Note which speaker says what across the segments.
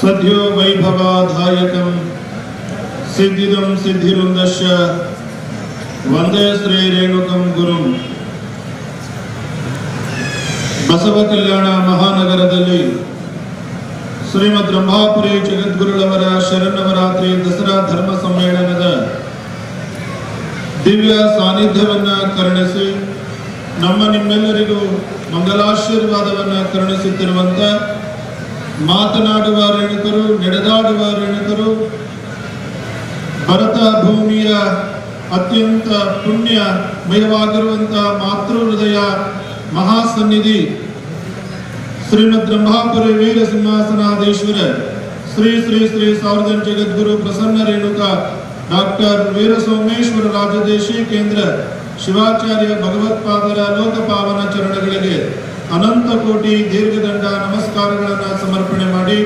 Speaker 1: सद्यो वैभवाधायकं सिद्धिदं सिद्धिवृन्दश्च ವಂದೇ ಶ್ರೀ ರೇಣುಕಂ ಗುರುಂ ಬಸವ ಕಲ್ಯಾಣ ಮಹಾನಗರದಲ್ಲಿ ಶ್ರೀಮದ್ ರಂಭಾಪುರಿ ಜಗದ್ಗುರುಳವರ ಶರನ್ನವರಾತ್ರಿ ದಸರಾ ಧರ್ಮ ಸಮ್ಮೇಳನದ ದಿವ್ಯ ಸಾನ್ನಿಧ್ಯವನ್ನ ಕರುಣಿಸಿ ನಮ್ಮ ನಿಮ್ಮೆಲ್ಲರಿಗೂ ಮಂಗಲಾಶೀರ್ವಾದವನ್ನ ಕರುಣಿಸುತ್ತಿರುವಂತ ಮಾತನಾಡುವ ರೇಣುಕರು ನಡೆದಾಡುವ ರೇಣುಕರು ಭರತ ಭೂಮಿಯ ಅತ್ಯಂತ ಪುಣ್ಯಮಯವಾಗಿರುವಂತಹ ಮಾತೃ ಹೃದಯ ಮಹಾಸನ್ನಿಧಿ ಶ್ರೀಮದ್ ಬ್ರಹ್ಮಾಪುರ ವೀರ ಸಿಂಹಾಸನಾದೇಶ್ವರ ಶ್ರೀ ಶ್ರೀ ಶ್ರೀ ಸಾವಿರದ ಜಗದ್ಗುರು ಪ್ರಸನ್ನ ರೇಣುಕ ಡಾಕ್ಟರ್ ವೀರ ಸೋಮೇಶ್ವರ ರಾಜದೇಶಿ ಕೇಂದ್ರ ಶಿವಾಚಾರ್ಯ ಭಗವತ್ಪಾದರ ಲೋಕಪಾವನ ಚರಣಗಳಿಗೆ ಅನಂತ ಕೋಟಿ ದೀರ್ಘದಂಡ ನಮಸ್ಕಾರಗಳನ್ನು ಸಮರ್ಪಣೆ ಮಾಡಿ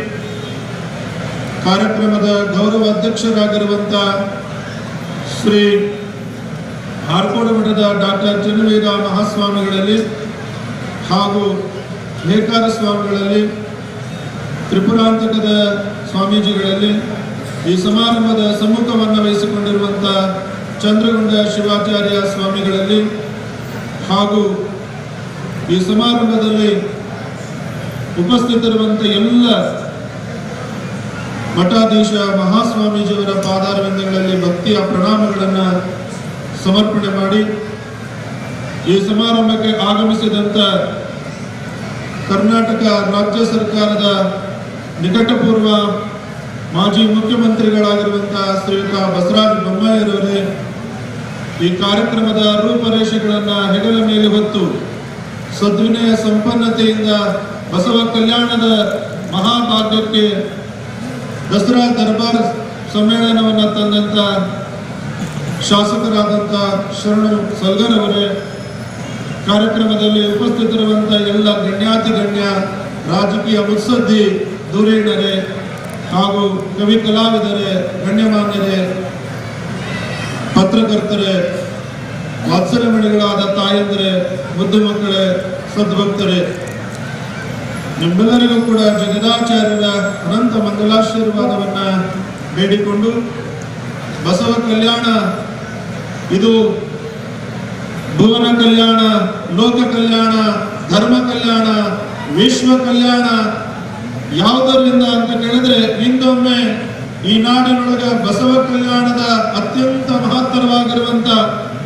Speaker 1: ಕಾರ್ಯಕ್ರಮದ ಗೌರವ ಅಧ್ಯಕ್ಷರಾಗಿರುವಂತ ಶ್ರೀ ಆರ್ಕೋಡ ಮಠದ ಡಾಕ್ಟರ್ ಚನ್ನವೀರ ಮಹಾಸ್ವಾಮಿಗಳಲ್ಲಿ ಹಾಗೂ ನೇಕಾರ ಸ್ವಾಮಿಗಳಲ್ಲಿ, ತ್ರಿಪುರಾಂತಕದ ಸ್ವಾಮೀಜಿಗಳಲ್ಲಿ ಈ ಸಮಾರಂಭದ ಸಮ್ಮುಖವನ್ನು ವಹಿಸಿಕೊಂಡಿರುವಂಥ ಚಂದ್ರಗುಂಡ ಶಿವಾಚಾರ್ಯ ಸ್ವಾಮಿಗಳಲ್ಲಿ ಹಾಗೂ ಈ ಸಮಾರಂಭದಲ್ಲಿ ಉಪಸ್ಥಿತರುವಂತ ಎಲ್ಲ ಮಠಾಧೀಶ ಮಹಾಸ್ವಾಮೀಜಿಯವರ ಪಾದಾರವಿಂದಗಳಲ್ಲಿ ಭಕ್ತಿಯ ಪ್ರಣಾಮಗಳನ್ನು ಸಮರ್ಪಣೆ ಮಾಡಿ ಈ ಸಮಾರಂಭಕ್ಕೆ ಆಗಮಿಸಿದಂತ ಕರ್ನಾಟಕ ರಾಜ್ಯ ಸರ್ಕಾರದ ನಿಕಟಪೂರ್ವ ಮಾಜಿ ಮುಖ್ಯಮಂತ್ರಿಗಳಾಗಿರುವಂತಹ ಶ್ರೀಯುತ ಬಸವರಾಜ ಬೊಮ್ಮಾಯಿರವರೇ ಈ ಕಾರ್ಯಕ್ರಮದ ರೂಪರೇಷೆಗಳನ್ನು ಹೆಗಲ ಮೇಲೆ ಹೊತ್ತು ಸದ್ವಿನಯ ಸಂಪನ್ನತೆಯಿಂದ ಬಸವ ಕಲ್ಯಾಣದ ಮಹಾಭಾಗ್ಯಕ್ಕೆ ದಸರಾ ದರ್ಬಾರ್ ಸಮ್ಮೇಳನವನ್ನು ತಂದಂಥ ಶಾಸಕರಾದಂಥ ಶರಣು ಸಲ್ಗರವರೇ ಕಾರ್ಯಕ್ರಮದಲ್ಲಿ ಉಪಸ್ಥಿತರುವಂಥ ಎಲ್ಲ ಗಣ್ಯಾತಿ ಗಣ್ಯ ರಾಜಕೀಯ ಮುತ್ಸದ್ದಿ ಧುರೀಣರೇ ಹಾಗೂ ಕವಿ ಕಲಾವಿದರೇ, ಗಣ್ಯಮಾನ್ಯರೇ, ಪತ್ರಕರ್ತರೇ ವಾತ್ಸಲ್ಯಮಣಿಗಳಾದ ತಾಯಂದರೆ ಮುದ್ದು ಮಕ್ಕಳೇ, ಸದ್ಭಕ್ತರೇ, ನಿಮ್ಮೆಲ್ಲರಿಗೂ ಕೂಡ ಜಗದಾಚಾರ್ಯರ ಅನಂತ ಮಂಗಲಾಶೀರ್ವಾದವನ್ನ ಬೇಡಿಕೊಂಡು ಬಸವ ಕಲ್ಯಾಣ, ಇದು ಭುವನ ಕಲ್ಯಾಣ, ಲೋಕ ಕಲ್ಯಾಣ, ಧರ್ಮ ಕಲ್ಯಾಣ, ವಿಶ್ವ ಕಲ್ಯಾಣ, ಯಾವುದರಿಂದ ಅಂತ ಕೇಳಿದ್ರೆ ಹಿಂದೊಮ್ಮೆ ಈ ನಾಡಿನೊಳಗ ಬಸವ ಕಲ್ಯಾಣದ ಅತ್ಯಂತ ಮಹತ್ತರವಾಗಿರುವಂತ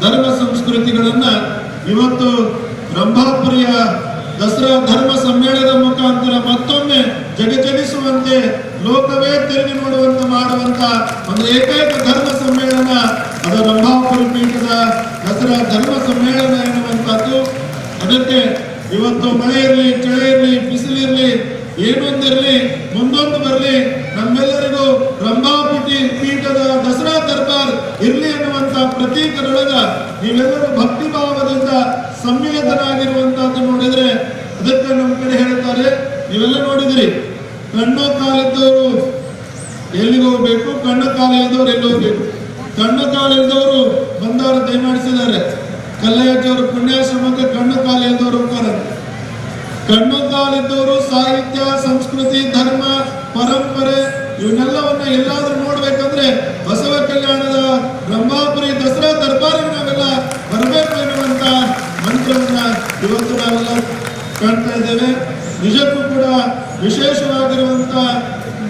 Speaker 1: ಧರ್ಮ ಸಂಸ್ಕೃತಿಗಳನ್ನ ಇವತ್ತು ರಂಭಾಪುರಿಯ ದಸರಾ ಧರ್ಮ ಸಮ್ಮೇಳನದ ಮುಖಾಂತರ ಮತ್ತೊಮ್ಮೆ ಜಗಜಗಿಸುವಂತೆ ಲೋಕವೇ ತಿರುಗಿ ನೋಡುವಂತೆ ಮಾಡುವಂತ ಒಂದು ಏಕೈಕ ಧರ್ಮ ಸಮ್ಮೇಳನ ಅದು ರಂಭಾಪುರಿ ಪೀಠದ ದಸರಾ ಧರ್ಮ ಸಮ್ಮೇಳನ ಎನ್ನುವಂತದ್ದು ಅದಕ್ಕೆ ಇವತ್ತು ಮಳೆ ಇರಲಿ ಇರಲಿ ಬಿಸಿಲಿರಲಿ, ಏನೊಂದಿರಲಿ, ಮುಂದೊಂದು ಬರಲಿ ನಮ್ಮೆಲ್ಲರಿಗೂ ರಂಭಾಪುಟಿ ಪೀಠದ ದಸರಾ ದರ್ಬಾರ್ ಇರಲಿ ಎನ್ನುವಂತ ಪ್ರತೀಕದೊಳಗ ನೀವೆಲ್ಲರೂ ಭಕ್ತಿ ಭಾವದಿಂದ ಸಮ್ಮಿಲಿತನಾಗಿರುವಂತಹದ್ದು ನೋಡಿದ್ರೆ ಅದಕ್ಕೆ ನಮ್ಮ ಕಡೆ ಹೇಳ್ತಾರೆ ನೀವೆಲ್ಲ ನೋಡಿದಿರಿ, ಕಣ್ಣು ಕಾಲಿದ್ದವರು ಎಲ್ಲಿಗೆ ಹೋಗ್ಬೇಕು? ಕಣ್ಣು ಕಾಲ ಇಲ್ದವ್ರು ಎಲ್ಲಿ ಹೋಗ್ಬೇಕು? ಕಣ್ಣು ಕಾಲು ಇಲ್ದವರು ಬಂದವರು ದಯಮಾಡಿಸಿದ್ದಾರೆ. ಪುಣ್ಯಾಶ್ರಮಕ್ಕೆ ಕಣ್ಣು ಕಾಲ ಹೋಗ್ತಾರೆ. ಕಣ್ಣು ಕಾಲಿದ್ದವರು ಸಾಹಿತ್ಯ, ಸಂಸ್ಕೃತಿ, ಧರ್ಮ, ಪರಂಪರೆ, ಇವನ್ನೆಲ್ಲವನ್ನ ಎಲ್ಲಾದ್ರೂ ನೋಡ್ಬೇಕಂದ್ರೆ ಬಸವ ಕಲ್ಯಾಣದ ಬ್ರಹ್ಮಾಪುರಿ ದಸರಾ ದರ್ಬಾರಿಗೆ ಇವತ್ತು ನಾವೆಲ್ಲ ಕಾಣ್ತಾ ಇದ್ದೇವೆ. ನಿಜಕ್ಕೂ ಕೂಡ ವಿಶೇಷವಾಗಿರುವಂತ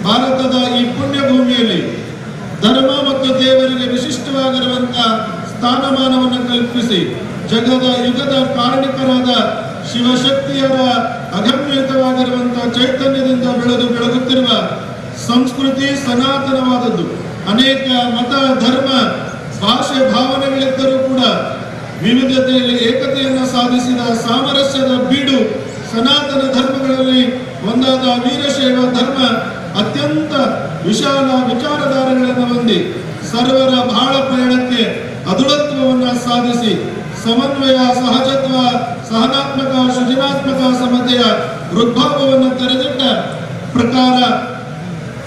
Speaker 1: ಭಾರತದ ಈ ಪುಣ್ಯ ಭೂಮಿಯಲ್ಲಿ ಧರ್ಮ ಮತ್ತು ದೇವರಿಗೆ ವಿಶಿಷ್ಟವಾಗಿರುವಂತ ಸ್ಥಾನಮಾನವನ್ನು ಕಲ್ಪಿಸಿ ಜಗದ ಯುಗದ ಕಾರಣಿಕರಾದ ಶಿವಶಕ್ತಿಯರ ಅಗಮ್ಯಯುತವಾಗಿರುವಂತಹ ಚೈತನ್ಯದಿಂದ ಬೆಳೆದು ಬೆಳಗುತ್ತಿರುವ ಸಂಸ್ಕೃತಿ ಸನಾತನವಾದದ್ದು. ಅನೇಕ ಮತ, ಧರ್ಮ, ಭಾಷೆ, ಭಾವನೆಗಳಿದ್ದರೂ ಕೂಡ ವಿವಿಧತೆಯಲ್ಲಿ ಏಕತೆಯನ್ನು ಸಾಧಿಸಿದ ಸಾಮರಸ್ಯದ ಬೀಡು ಸನಾತನ ಧರ್ಮಗಳಲ್ಲಿ ಒಂದಾದ ವೀರಶೈವ ಧರ್ಮ ಅತ್ಯಂತ ವಿಶಾಲ ವಿಚಾರಧಾರೆಗಳನ್ನು ಹೊಂದಿ ಸರ್ವರ ಬಹಳ ಪಯಣಕ್ಕೆ ಅದೃಢತ್ವವನ್ನು ಸಾಧಿಸಿ ಸಮನ್ವಯ, ಸಹಜತ್ವ, ಸಹನಾತ್ಮಕ, ಸೃಜನಾತ್ಮಕ ಸಮತೆಯ ಹೃದ್ಭಾವವನ್ನು ತೆರೆದಿಟ್ಟ ಪ್ರಕಾರ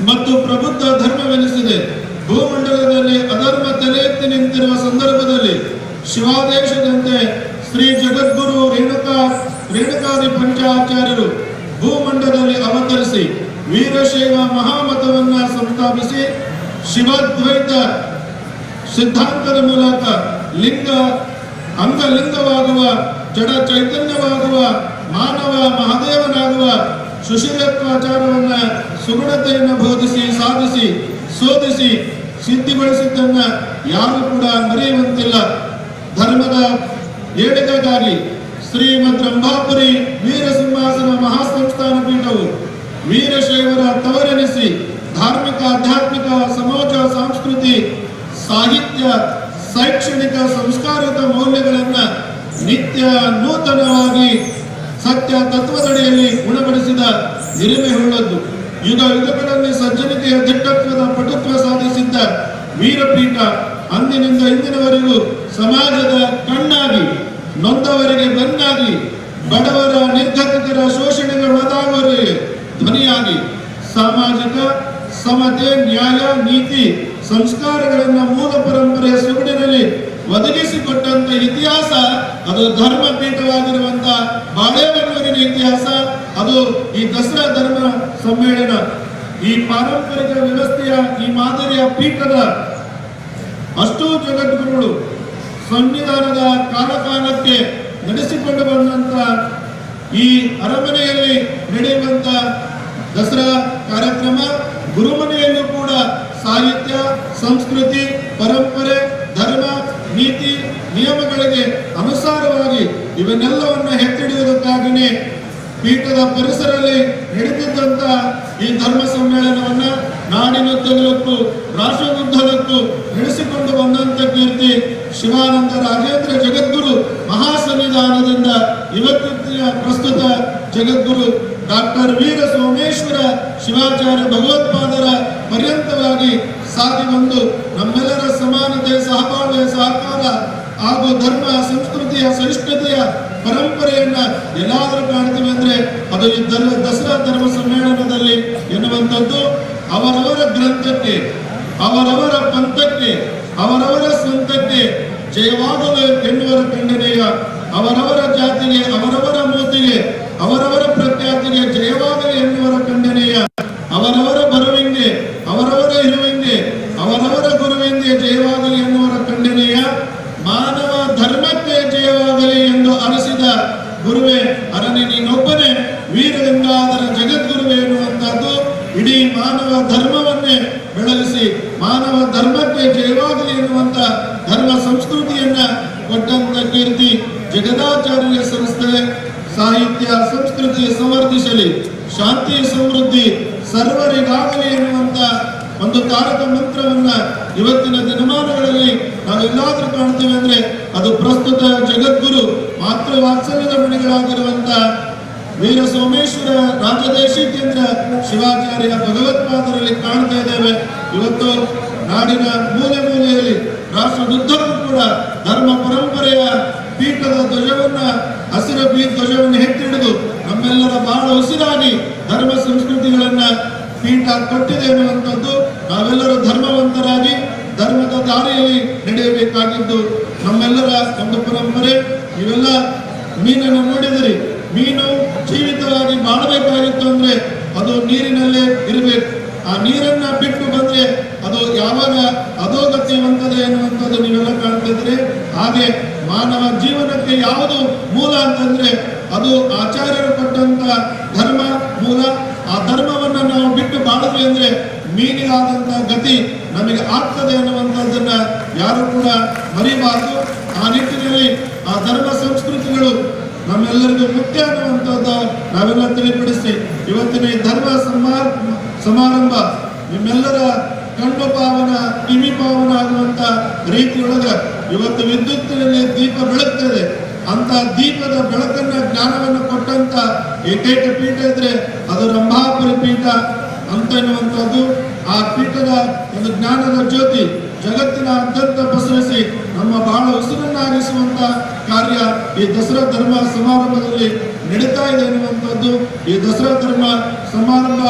Speaker 1: ಮತ್ತು ಪ್ರಬುದ್ಧ ಧರ್ಮವೆನಿಸಿದೆ. ಭೂಮಂಡಲದಲ್ಲಿ ಅಧರ್ಮ ತಲೆ ಎತ್ತಿ ನಿಂತಿರುವ ಸಂದರ್ಭದಲ್ಲಿ ಶಿವಾದೇಶದಂತೆ ಶ್ರೀ ಜಗದ್ಗುರು ರೇಣುಕಾ ರೇಣುಕಾದಿ ಪಂಚಾಚಾರ್ಯರು ಭೂಮಂಡಲದಲ್ಲಿ ಅವತರಿಸಿ ವೀರಶೈವ ಮಹಾಮತವನ್ನ ಸಂಸ್ಥಾಪಿಸಿ ಶಿವದ್ವೈತ ಸಿದ್ಧಾಂತದ ಮೂಲಕ ಲಿಂಗ ಅಂಗಲಿಂಗವಾಗುವ, ಜಡ ಚೈತನ್ಯವಾಗುವ, ಮಾನವ ಮಹಾದೇವನಾಗುವ ಸುಶೀಲತ್ವಾಚಾರವನ್ನ ಸುಗುಣತೆಯನ್ನು ಬೋಧಿಸಿ, ಸಾಧಿಸಿ, ಶೋಧಿಸಿ, ಸಿದ್ಧಿಗೊಳಿಸಿದ್ದನ್ನ ಯಾರು ಕೂಡ ಮರೆಯುವಂತಿಲ್ಲ. ಧರ್ಮದ ಏಳಿಗೆಗಾಗಿ ಶ್ರೀಮದ್ ರಂಭಾಪುರಿ ವೀರ ಸಿಂಹಾಸನ ಮಹಾಸಂಸ್ಥಾನ ಪೀಠವು ವೀರಶೈವರ ತವರೆನಿಸಿ ಧಾರ್ಮಿಕ, ಆಧ್ಯಾತ್ಮಿಕ, ಸಮಾಜ, ಸಂಸ್ಕೃತಿ, ಸಾಹಿತ್ಯ, ಶೈಕ್ಷಣಿಕ ಸಂಸ್ಕಾರಿತ ಮೌಲ್ಯಗಳನ್ನ ನಿತ್ಯ ನೂತನವಾಗಿ ಸತ್ಯ ತತ್ವದಡಿಯಲ್ಲಿ ಗುಣಪಡಿಸಿದ ಹಿರಿಮೆ ಉಳ್ಳದ್ದು ಯುಗ ಯುಗಗಳಲ್ಲಿ ಸಜ್ಜನಿಕೆಯ ದಿಟ್ಟತ್ವದ ಪಟುತ್ವ ಸಾಧಿಸಿದ್ದ ವೀರಪೀಠ ಅಂದಿನಿಂದ ಇಂದಿನವರೆಗೂ ಸಮಾಜದ ಕಣ್ಣಾಗಿ, ನೊಂದವರಿಗೆ ಬೆನ್ನಾಗಿ, ಬಡವರ ನಿರ್ಗತಿಕರ ಶೋಷಣೆಗೊಳಗಾದವರಿಗೆ ಧ್ವನಿಯಾಗಿ ಸಾಮಾಜಿಕ ಸಮತೆ, ನ್ಯಾಯ, ನೀತಿ, ಸಂಸ್ಕಾರಗಳನ್ನ ಮೂಲ ಪರಂಪರೆಯ ಸುಗುಡಿನಲ್ಲಿ ಒದಗಿಸಿಕೊಟ್ಟಂತ ಇತಿಹಾಸ, ಅದು ಧರ್ಮ ಪೀಠವಾಗಿರುವಂತ ಬಾಳೆಬೆನ್ನೂರಿನ ಇತಿಹಾಸ, ಅದು ಈ ದಸರಾ ಧರ್ಮ ಸಮ್ಮೇಳನ, ಈ ಪಾರಂಪರಿಕ ವ್ಯವಸ್ಥೆಯ ಈ ಮಾದರಿಯ ಪೀಠದ ಅಷ್ಟೂ ಜಗದ್ಗುರುಗಳು ಸಂವಿಧಾನದ ಕಾಲಕಾಲಕ್ಕೆ ನಡೆಸಿಕೊಂಡು ಬಂದಂತ ಈ ಅರಮನೆಯಲ್ಲಿ ನಡೆಯುವಂತ ದಸರಾ ಕಾರ್ಯಕ್ರಮ ಗುರುಮನೆಯಲ್ಲೂ ಕೂಡ ಸಾಹಿತ್ಯ, ಸಂಸ್ಕೃತಿ, ಪರಂಪರೆ, ಧರ್ಮ, ನೀತಿ, ನಿಯಮಗಳಿಗೆ ಅನುಸಾರವಾಗಿ ಇವನ್ನೆಲ್ಲವನ್ನ ಎತ್ತಿಡಿಯುವುದಕ್ಕಾಗಿಯೇ ಪೀಠದ ಪರಿಸರದಲ್ಲಿ ನಡೆದಿದ್ದಂತ ಈ ಧರ್ಮ ಸಮ್ಮೇಳನವನ್ನ ನಾಡಿನುದ್ದಗಲಕ್ಕೂ ರಾಷ್ಟ್ರದುದ್ದಗಲಕ್ಕೂ ನಡೆಸಿಕೊಂಡು ಬಂದಂತ ಕೀರ್ತಿ ಶಿವಾನಂದ ರಾಜೇಂದ್ರ ಜಗದ್ಗುರು ಮಹಾಸನ್ನಿಧಾನದಿಂದ ಇವತ್ತಿನ ಪ್ರಸ್ತುತ ಜಗದ್ಗುರು ಡಾಕ್ಟರ್ ವೀರ ಸೋಮೇಶ್ವರ ಶಿವಾಚಾರ್ಯ ಭಗವತ್ಪಾದರ ಪರ್ಯಂತವಾಗಿ ಸಾಗಿ ಬಂದು ನಮ್ಮೆಲ್ಲರ ಸಮಾನತೆ ಸಹಬಾಳ್ವೆ ಸಹಕಾರ ಹಾಗೂ ಧರ್ಮ, ಸಂಸ್ಕೃತಿಯ ಸಹಿಷ್ಣುತೆಯ ಪರಂಪರೆಯನ್ನ ಎಲ್ಲಾದರೂ ಕಾಣ್ತೀವಿ ಅಂದ್ರೆ ಅದು ಈ ದಸರಾ ಧರ್ಮ ಸಮ್ಮೇಳನದಲ್ಲಿ ಎನ್ನುವಂಥದ್ದು ಅವರವರ ಗ್ರಂಥಕ್ಕೆ ಅವರವರ ಪಂಥಕ್ಕೆ ಅವರವರ ಸ್ವಂತಕ್ಕೆ ಜಯವಾಗಲು ಎನ್ನುವರ ಖಂಡನೆಯ ಅವರವರ ಜಾತಿಗೆ ಅವರವರ ಮೂತಿಗೆ ಅವರವರ ಪ್ರಖ್ಯಾತಿಗೆ ಜಯವಾಗಲಿ ಎನ್ನುವರ ಖಂಡನೆಯ ಅವರವರ ಬರುವಿಂಗೆ ಅವರವರ ಇರುವಿಂಗೆ ಅವರವರ ಗುರುವಿಂಗೆ ಜಯವಾಗಲಿ ಧರ್ಮ ಸಂಸ್ಕೃತಿಯನ್ನ ಕೊಟ್ಟಂತ ಕೀರ್ತಿ ಜಗದಾಚಾರ್ಯ ಸಂಸ್ಥೆ ಸಾಹಿತ್ಯ ಸಂಸ್ಕೃತಿ ಸಂವರ್ಧಿಸಲಿ ಶಾಂತಿ ಸಮೃದ್ಧಿ, ಸರ್ವರಿಗಾಗಲಿ ಎನ್ನುವಂತ ಒಂದು ತಾರಕ ಮಂತ್ರವನ್ನ ಇವತ್ತಿನ ದಿನಮಾನಗಳಲ್ಲಿ ನಾವೆಲ್ಲಾದ್ರೂ ಕಾಣ್ತೇವೆ ಅಂದ್ರೆ ಅದು ಪ್ರಸ್ತುತ ಜಗದ್ಗುರು ಮಾತೃ ವಾತ್ಸಲ್ಯದ ಮಣಿಗಳಾಗಿರುವಂತ ವೀರ ಸೋಮೇಶ್ವರ ರಾಜದೇಶಿಕೇಂದ್ರ ಶಿವಾಚಾರ್ಯ ಭಗವತ್ಪಾದರಲ್ಲಿ ಕಾಣ್ತಾ ಇದ್ದೇವೆ. ಇವತ್ತು ನಾಡಿನ ಮೂಲೆ ಮೂಲೆಯಲ್ಲಿ ರಾಷ್ಟ್ರದುದ್ದಕ್ಕೂ ಕೂಡ ಧರ್ಮ ಪರಂಪರೆಯ ಪೀಠದ ಧ್ವಜವನ್ನ, ಹಸಿರ ಬೀ ಧ್ವಜವನ್ನು ಹೆಟ್ಟಿಡಿದು ನಮ್ಮೆಲ್ಲರ ಬಹಳ ಉಸಿರಾಗಿ ಧರ್ಮ ಸಂಸ್ಕೃತಿಗಳನ್ನ ಪೀಠ ಕೊಟ್ಟಿದೆ ಅನ್ನುವಂಥದ್ದು ನಾವೆಲ್ಲರೂ ಧರ್ಮವಂತರಾಗಿ ಧರ್ಮದ ದಾರಿಯಲ್ಲಿ ನಡೆಯಬೇಕಾಗಿದ್ದು ನಮ್ಮೆಲ್ಲರ ಒಂದು ಪರಂಪರೆ. ಇವೆಲ್ಲ ಮೀನನ್ನು ನೋಡಿದರೆ. ಮೀನು ಜೀವಿತವಾಗಿ ಬಾಳಬೇಕಾಗಿತ್ತು ಅಂದ್ರೆ ಅದು ನೀರಿನಲ್ಲೇ ಇರಬೇಕು. ಆ ನೀರನ್ನ ಬಿಟ್ಟು ಬಂದ್ರೆ ಅದು ಯಾವಾಗ ಅಧೋಗತಿ ಹೊಂದದೆ ಎನ್ನುವಂಥದ್ದು ನೀವೆಲ್ಲ ಕಾಣ್ತಿದ್ರೆ ಹಾಗೆ ಮಾನವ ಜೀವನಕ್ಕೆ ಯಾವುದು ಮೂಲ ಅಂತಂದ್ರೆ ಅದು ಆಚಾರ್ಯರು ಕೊಟ್ಟಂತ ಧರ್ಮ ಮೂಲ. ಆ ಧರ್ಮವನ್ನ ನಾವು ಬಿಟ್ಟು ಬಾಳಿದ್ವಿ ಅಂದ್ರೆ ಮೀನಿಗಾದಂತ ಗತಿ ನಮಗೆ ಆಗ್ತದೆ ಅನ್ನುವಂಥದ್ದನ್ನ ಯಾರು ಕೂಡ ಮರಿಬಾರದು. ಆ ನಿಟ್ಟಿನಲ್ಲಿ ಆ ಧರ್ಮ ಸಂಸ್ಕೃತಿಗಳು ನಮ್ಮೆಲ್ಲರಿಗೂ ಮುಖ್ಯ ಅನ್ನುವಂಥದ್ದು ನಾವೆಲ್ಲ ತಿಳಿಪಡಿಸಿ ಇವತ್ತಿನ ಈ ಧರ್ಮ ಸಮಾರ ಸಮಾರಂಭ ನಿಮ್ಮೆಲ್ಲರ ಕಣ್ಣು ಪಾವನ ಕಿವಿ ಪಾವನ ಆಗುವಂತ ರೀತಿಯೊಳಗ ಇವತ್ತು ವಿದ್ಯುತ್ತಿನಲ್ಲಿ ದೀಪ ಬೆಳಗ್ತದೆ. ಅಂತ ದೀಪದ ಬೆಳಕನ್ನ ಜ್ಞಾನವನ್ನು ಕೊಟ್ಟಂತ ಏಕೈಕ ಪೀಠ ಇದ್ರೆ ಅದು ರಂಭಾಪುರಿ ಪೀಠ ಅಂತ ಎನ್ನುವಂಥದ್ದು. ಆ ಪೀಠದ ಒಂದು ಜ್ಞಾನದ ಜ್ಯೋತಿ ಜಗತ್ತಿನ ಅತ್ಯಂತ ಪಸರಿಸಿ ನಮ್ಮ ಬಹಳ ಉಸಿರನ್ನಾಗಿಸುವಂತ ಕಾರ್ಯ ಈ ದಸರಾ ಧರ್ಮ ಸಮಾರಂಭದಲ್ಲಿ ನಡೀತಾ ಇದೆ ಎನ್ನುವಂಥದ್ದು. ಈ ದಸರಾ ಧರ್ಮ ಸಮಾರಂಭ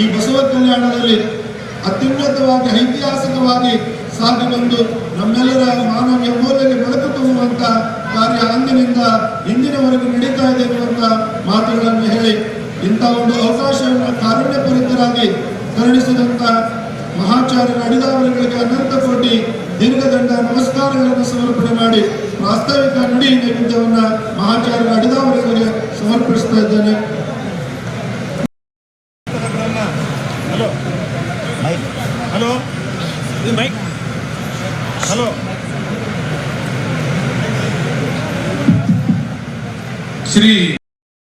Speaker 1: ಈ ಬಸವ ಕಲ್ಯಾಣದಲ್ಲಿ ಅತ್ಯುನ್ನತವಾಗಿ, ಐತಿಹಾಸಿಕವಾಗಿ ಸಾಗಿ ಬಂದು ನಮ್ಮೆಲ್ಲರ ಮಾನವೀಯ ಎಂಬುದಲ್ಲಿ ಬೆಳಕು ತುಂಬುವಂತ ಕಾರ್ಯ ಅಂದಿನಿಂದ ಇಂದಿನವರೆಗೂ ನಡೀತಾ ಇದೆ ಎನ್ನುವಂತ ಮಾತುಗಳನ್ನು ಹೇಳಿ ಇಂಥ ಒಂದು ಅವಕಾಶವನ್ನು ಕಾರುಣ್ಯಪೂರಿತರಾಗಿ ಕರುಣಿಸಿದಂತ ಮಹಾಚಾರ್ಯರ ಅಡಿದಾವರಿಗಳಿಗೆ ಅನಂತ ಕೋಟಿ ದೀರ್ಘದಂಡ ನಮಸ್ಕಾರಗಳನ್ನು ಸಮರ್ಪಣೆ ಮಾಡಿ ಪ್ರಾಸ್ತಾವಿಕ ನುಡಿ ನೈವೇದ್ಯವನ್ನು ಮಹಾಚಾರ್ಯರ ಅಡಿದಾವರಿಗಳಿಗೆ ಸಮರ್ಪಿಸ್ತಾ ಇದ್ದೇನೆ.